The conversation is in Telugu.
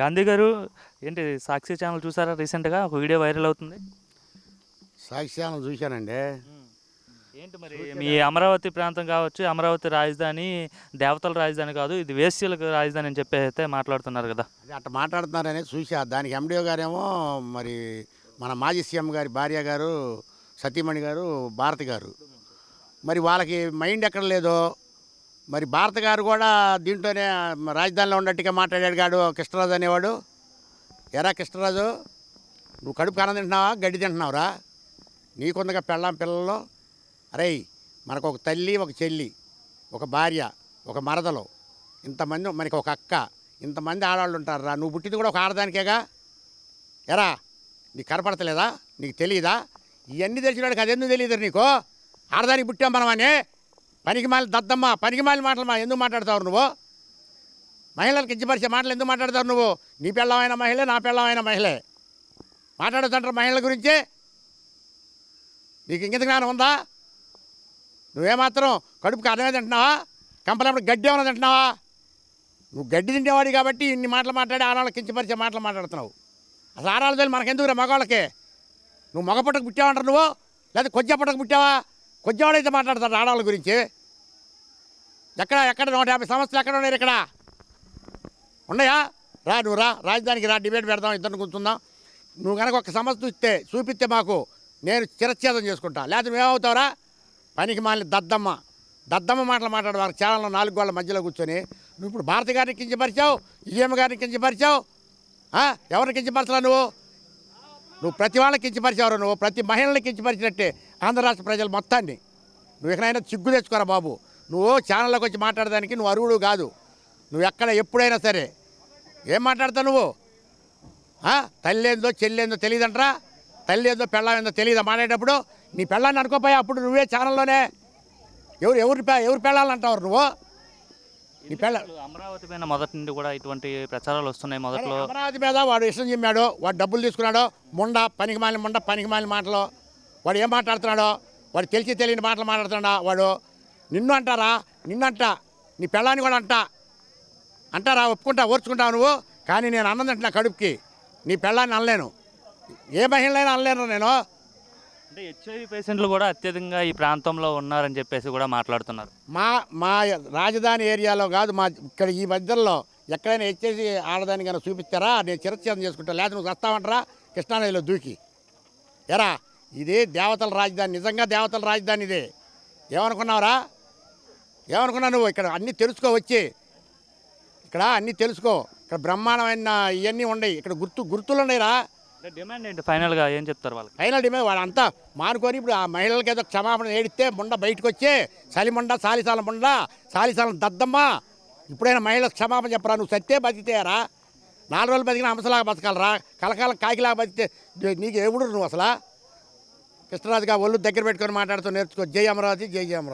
గాంధీ గారు ఏంటి సాక్షి ఛానల్ చూసారా రీసెంట్గా? ఒక వీడియో వైరల్ అవుతుంది. సాక్ష్యాలను చూశానండి. ఏంటి మరి? మీ అమరావతి ప్రాంతం కావచ్చు అమరావతి రాజధాని దేవతల రాజధాని కాదు ఇది వేశ్యలకు రాజధాని అని చెప్పి అయితే మాట్లాడుతున్నారు కదా. అట్ట మాట్లాడుతున్నారని చూసా దానికి ఎండిఓ గారేమో మరి మన మాజీ సీఎం గారి భార్య గారు సతీమణి గారు భారతి గారు. మరి వాళ్ళకి మైండ్ ఎక్కడ లేదో మరి భారత గారు కూడా దీంట్లోనే రాజధానిలో ఉన్నట్టుగా మాట్లాడాడు గాడు కృష్ణరాజు అనేవాడు. ఎరా కృష్ణరాజు నువ్వు కడుపు కారం తింటున్నావా? గడ్డి తింటున్నావురా? నీకుందగా పెళ్ళాం పిల్లలు అరే మనకు ఒక తల్లి ఒక చెల్లి ఒక భార్య ఒక మరదలు ఇంతమంది మనకి ఒక అక్క ఇంతమంది ఆడవాళ్ళు ఉంటారా నువ్వు పుట్టింది కూడా ఒక ఆడదానికేగా? ఎరా నీకు కనపడతలేదా? నీకు తెలియదా ఇవన్నీ తెలిసినాడు అదెందుకు తెలియదు నీకు? ఆడదానికి పుట్టాం మనమని? పనికిమాలి దద్దమ్మ పనికి మాలి మాటలు మా ఎందుకు మాట్లాడతావు నువ్వు? మహిళలకు ఇచ్చిపరిచే మాటలు ఎందుకు మాట్లాడతావు నువ్వు? నీ పిల్లమైన మహిళే నా పిల్లమైన మహిళే. మాట్లాడుతుంటారు మహిళల గురించి? నీకు ఇంకెంత జ్ఞానం ఉందా? నువ్వేమాత్రం కడుపుకి అన్నమే తింటున్నావా? కంపలప్పుడు గడ్డి ఏమైనా తింటున్నావా? నువ్వు గడ్డి తింటేవాడి కాబట్టి ఇన్ని మాటలు మాట్లాడి ఆడవాళ్ళకి కించపరిచే మాటలు మాట్లాడుతున్నావు. అసలు ఆడవాళ్ళ తెలియదు మనకెందుకురా మగవాళ్ళకి? నువ్వు మగ పుట్టకు పుట్టావంటారు నువ్వు? లేదా కొద్దిగా పుట్టకు పుట్టావా? కొజ్జవాడైతే మాట్లాడతారు ఆడవాళ్ళ గురించి. ఎక్కడ ఎక్కడ నూట యాభై సంవత్సరాలు ఎక్కడ ఉన్నాయి ఇక్కడ? ఉన్నాయా? రా నువ్వు రా రాజధానికి రా డిబేట్ పెడదాం ఇద్దరిని కూర్చుందాం. నువ్వు కనుక ఒక సమస్య ఇస్తే చూపిస్తే మాకు నేను చిరచ్ఛేదం చేసుకుంటా. లేకపోతే మేమవుతావురా పనికి మాలిన దద్దమ్మ. దద్దమ్మ మాటలు మాట్లాడు చాలా ఛానల్లో నాలుగు గోళ్ళ మధ్యలో కూర్చొని నువ్వు ఇప్పుడు భారతి గారిని కించపరిచావు ఈఎం గారిని కించపరిచావు? ఎవరిని కించపరచలా నువ్వు? నువ్వు ప్రతి వాళ్ళకి కించపరిచావు నువ్వు ప్రతి మహిళని కించపరిచినట్టే ఆంధ్ర రాష్ట్ర ప్రజలు మొత్తాన్ని. నువ్వు ఎక్కడైనా చిగ్గు తెచ్చుకోరా బాబు. నువ్వు ఛానళ్ళకి వచ్చి మాట్లాడడానికి నువ్వు అరువుడు కాదు. నువ్వు ఎక్కడ ఎప్పుడైనా సరే ఏం మాట్లాడతావు నువ్వు? తల్లేందో తల్లి ఏందో చెల్లి తెలియదంటరా? తల్లి ఏందో పెళ్ళం ఏందో తెలియదా మాట్లాడేటప్పుడు నీ పెళ్ళాన్ని అనుకోపోయా? అప్పుడు నువ్వే ఛానల్లోనే. ఎవరు ఎవరు పె- ఎవరు పెళ్ళాలంటావు నువ్వు? నీ అమరావతి పైన మొదటి నుండి కూడా ఇటువంటి ప్రచారాలు వస్తున్నాయి. మొదట్లో అమరావతి మీద వాడు ఇష్టం చెప్పాడు వాడు డబ్బులు తీసుకున్నాడు ముండ పనికి మాలిన ముండ పనికి మాలిన మాటలు. వాడు ఏం మాట్లాడుతున్నాడో వాడు తెలిసి తెలియని మాటలు మాట్లాడుతున్నాడా? వాడు నిన్ను అంటారా? నిన్నంట నీ పెళ్ళాన్ని కూడా అంట. అంటారా? ఒప్పుకుంటా ఓర్చుకుంటావు నువ్వు? కానీ నేను అన్నదంట నా కడుపుకి. నీ పెళ్ళాన్ని అనలేను. ఏ మహిళనైనా అనలేను నేను. అంటే హెచ్ఐవి పేషెంట్లు కూడా అత్యధికంగా ఈ ప్రాంతంలో ఉన్నారని చెప్పేసి కూడా మాట్లాడుతున్నారు. మా మా రాజధాని ఏరియాలో కాదు మా ఇక్కడ ఈ మధ్యలో ఎక్కడైనా హెచ్ఐవి ఆడదాని కన్నా చూపిస్తారా? నేను చిరచ్ఛేదం చేసుకుంటా. లేదా నువ్వు వస్తామంటారా కృష్ణానదిలో దూకి. ఎరా ఇది దేవతల రాజధాని. నిజంగా దేవతల రాజధాని ఇదే. ఏమనుకున్నావురా? ఏమనుకున్నావు నువ్వు? ఇక్కడ అన్నీ తెలుసుకో వచ్చి. ఇక్కడ అన్నీ తెలుసుకో. ఇక్కడ బ్రహ్మాండమైన ఇవన్నీ ఉన్నాయి. ఇక్కడ గుర్తు గుర్తులు ఉన్నాయిరా. అంటే డిమాండ్ ఏంటి? ఫైనల్గా ఏం చెప్తారు వాళ్ళకి? ఫైనల్ డిమాండ్ వాళ్ళంతా మానుకొని ఇప్పుడు ఆ మహిళలకి ఏదో క్షమాపణ ఏడిస్తే ముండ బయటకు వచ్చి సలిముండ సాలిసాల ముండ సాలిసాల దద్దమ్మ ఇప్పుడైనా మహిళలకు క్షమాపణ చెప్పరా? నువ్వు సత్తే బతికితేరా? నాలుగు రోజులు బతికిన అంశలాగా బతకాలరా? కలకాలం కాకిలాగా బతికితే నీకు ఎవడు నువ్వు అసలు? కృష్ణరాజుగా ఒళ్ళు దగ్గర పెట్టుకొని మాట్లాడుతూ నేర్చుకో. జై అమరావతి జై జై అమరావతి.